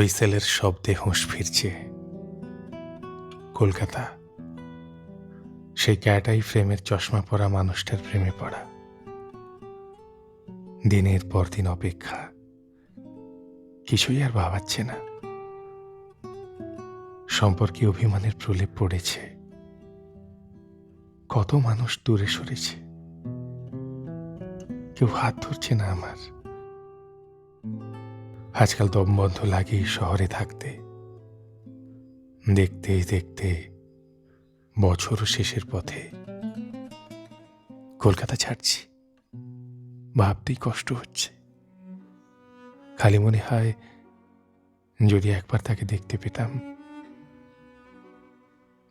হুইসেলের শব্দে হুঁশ ফিরছে। কলকাতা। সেই ক্যাটাই ফ্রেমের চশমা পরা মানুষটার প্রেমে পড়া। দিনের পর দিন অপেক্ষা। কিছুই আর ভাবাচ্ছে না। সম্পর্কে অভিমানের প্রলেপ পড়েছে। কত মানুষ দূরে সরেছে। কেউ হাত ধরছে না আমার। আজকাল দম বন্ধ লাগে শহরে থাকতে। দেখতে দেখতে বছর শেষের পথে কলকাতা ছাড়ছি। ভাবতেই কষ্ট হচ্ছে। খালি মনে হয় যদি একবার তাকে দেখতে পেতাম,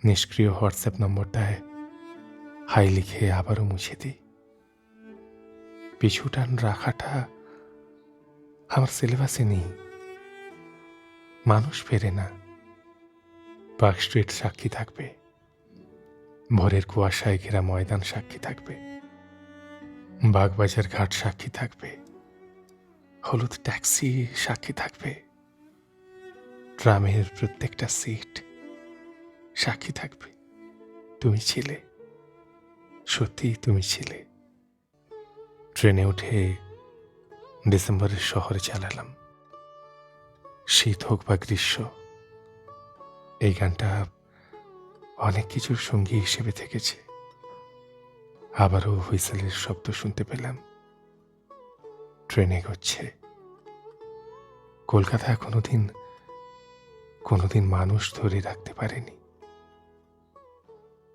নিষ্ক্রিয় হোয়াটসঅ্যাপ নম্বরটায় হাই লিখে আবারও মুছে দিই। পিছুটান রাখাটা আমার সিলেবাসে নেই। মানুষ ফেরে না। পার্ক স্ট্রিট সাক্ষী থাকবে। ভোরের কুয়াশায় ঘেরা ময়দান সাক্ষী থাকবে। বাগবাজার ঘাট সাক্ষী থাকবে। হলুদ ট্যাক্সি সাক্ষী থাকবে। ট্রামের প্রত্যেকটা সিট সাক্ষী থাকবে। তুমি ছিলে। সত্যিই তুমি ছিলে। ট্রেনে উঠে ডিসেম্বরের শহরে চালালাম। শীত হোক বা গ্রীষ্ম, এই গানটা অনেক কিছুর সঙ্গী হিসেবে থেকেছে। আবারও হুইসেলের শব্দ শুনতে পেলাম। ট্রেনে এগোচ্ছে। কলকাতা কোনোদিন কোনোদিন মানুষ ধরে রাখতে পারেনি।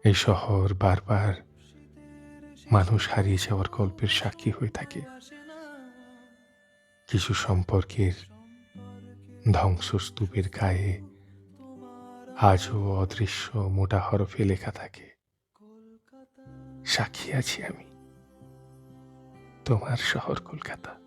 এই শহর বারবার মানুষ হারিয়ে যাওয়ার গল্পের সাক্ষী হয়ে থাকে। কিছু সম্পর্কের ধ্বংসস্তূপের গায়ে আজও অদৃশ্য মোটা হরফে লেখা থাকে, সাক্ষী আছি আমি, তোমার শহর কলকাতা।